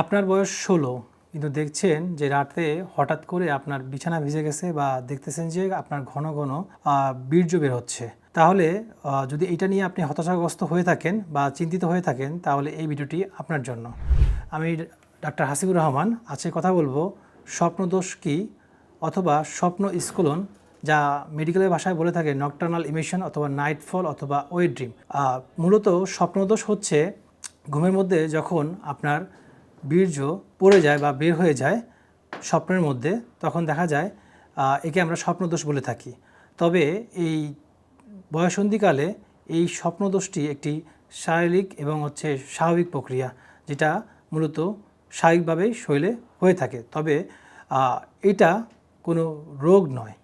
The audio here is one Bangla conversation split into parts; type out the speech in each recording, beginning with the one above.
আপনার বয়স ষোলো, কিন্তু দেখছেন যে রাতে হঠাৎ করে আপনার বিছানা ভিজে গেছে বা দেখতেছেন যে আপনার ঘন ঘন বীর্য বের হচ্ছে। তাহলে যদি এটা নিয়ে আপনি হতাশাগ্রস্ত হয়ে থাকেন বা চিন্তিত হয়ে থাকেন, তাহলে এই ভিডিওটি আপনার জন্য। আমি ডাক্তার হাসিবুর রহমান, আজকে কথা বলব স্বপ্নদোষ কি অথবা স্বপ্ন স্কুলন যা মেডিকেলের ভাষায় বলে থাকে নকটার্নাল ইমিশন অথবা নাইটফল অথবা ওয়েট ড্রিম। মূলত স্বপ্নদোষ হচ্ছে ঘুমের মধ্যে যখন আপনার বীর্য পড়ে যায় বা বের হয়ে যায় স্বপ্নের মধ্যে, তখন দেখা যায় একে আমরা স্বপ্নদোষ বলে থাকি। তবে এই বয়সন্ধিকালে এই স্বপ্নদোষটি একটি শারীরিক এবং হচ্ছে স্বাভাবিক প্রক্রিয়া, যেটা মূলত স্বাভাবিকভাবেই শরীরে হয়ে থাকে। তবে এটা কোনো রোগ নয়।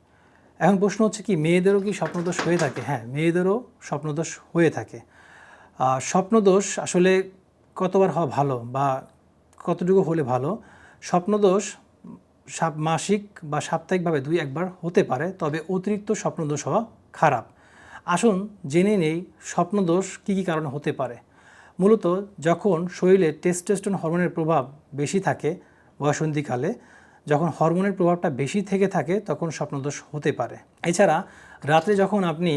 এখন প্রশ্ন হচ্ছে কি, মেয়েদেরও কি স্বপ্নদোষ হয়ে থাকে? হ্যাঁ মেয়েদেরও স্বপ্নদোষ হয়ে থাকে। স্বপ্নদোষ আসলে কতবার হওয়া ভালো বা কতটুকু হলে ভালো? স্বপ্নদোষ মাসিক বা সাপ্তাহিকভাবে দুই, একবার হতে পারে, তবে অতিরিক্ত স্বপ্নদোষ হওয়া খারাপ। আসুন জেনে নেই স্বপ্নদোষ কী কী কারণে হতে পারে। মূলত যখন শরীরে টেস্টোস্টেরন হরমোনের প্রভাব বেশি থাকে বয়সন্ধিকালে যখন হরমোনের প্রভাবটা বেশি থেকে থাকে, তখন স্বপ্নদোষ হতে পারে। এছাড়া রাত্রে যখন আপনি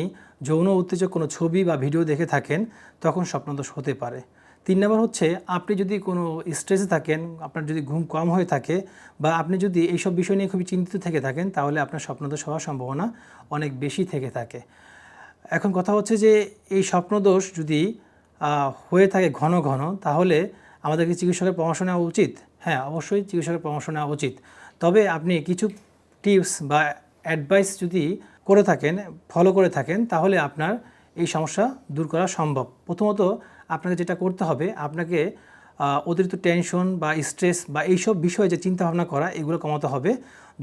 যৌন উত্তেজক কোনো ছবি বা ভিডিও দেখে থাকেন, তখন স্বপ্নদোষ হতে পারে। তিন নম্বর হচ্ছে, আপনি যদি কোনো স্ট্রেসে থাকেন, আপনার যদি ঘুম কম হয়ে থাকে বা আপনি যদি এইসব বিষয় নিয়ে খুবই চিন্তিত থেকে থাকেন, তাহলে আপনার স্বপ্নদোষ হওয়ার সম্ভাবনা অনেক বেশি থেকে থাকে। এখন কথা হচ্ছে যে, এই স্বপ্নদোষ যদি হয়ে থাকে ঘন ঘন, তাহলে আমাদেরকে চিকিৎসকের পরামর্শ নেওয়া উচিত। হ্যাঁ অবশ্যই চিকিৎসকের পরামর্শ নেওয়া উচিত। তবে আপনি কিছু টিপস বা অ্যাডভাইস যদি করে থাকেন ফলো করে থাকেন, তাহলে আপনার এই সমস্যা দূর করা সম্ভব। প্রথমত আপনাকে যেটা করতে হবে, আপনাকে অতিরিক্ত টেনশন বা স্ট্রেস বা এইসব বিষয়ে যে চিন্তা ভাবনা করা, এগুলো কমাতে হবে।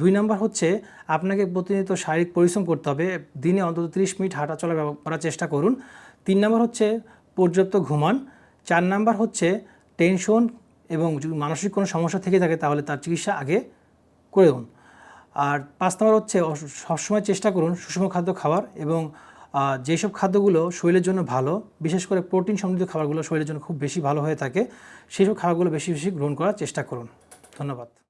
দুই নাম্বার হচ্ছে, আপনাকে প্রতিনিয়ত শারীরিক পরিশ্রম করতে হবে, দিনে অন্তত তিরিশ মিনিট হাঁটা চলা করার চেষ্টা করুন। তিন নাম্বার হচ্ছে, পর্যাপ্ত ঘুমান। চার নাম্বার হচ্ছে, টেনশন এবং যদি মানসিক কোনো সমস্যা থেকে থাকে, তাহলে তার চিকিৎসা আগে করুন আর পাঁচ নম্বর হচ্ছে সবসময় চেষ্টা করুন সুষম খাদ্য খাওয়ার এবং যেসব খাদ্যগুলো শরীরের জন্য ভালো, বিশেষ করে প্রোটিন সমৃদ্ধ খাবারগুলো শরীরের জন্য খুব বেশি ভালো হয়ে থাকে সেই সব খাবারগুলো বেশি বেশি গ্রহণ করার চেষ্টা করুন। ধন্যবাদ।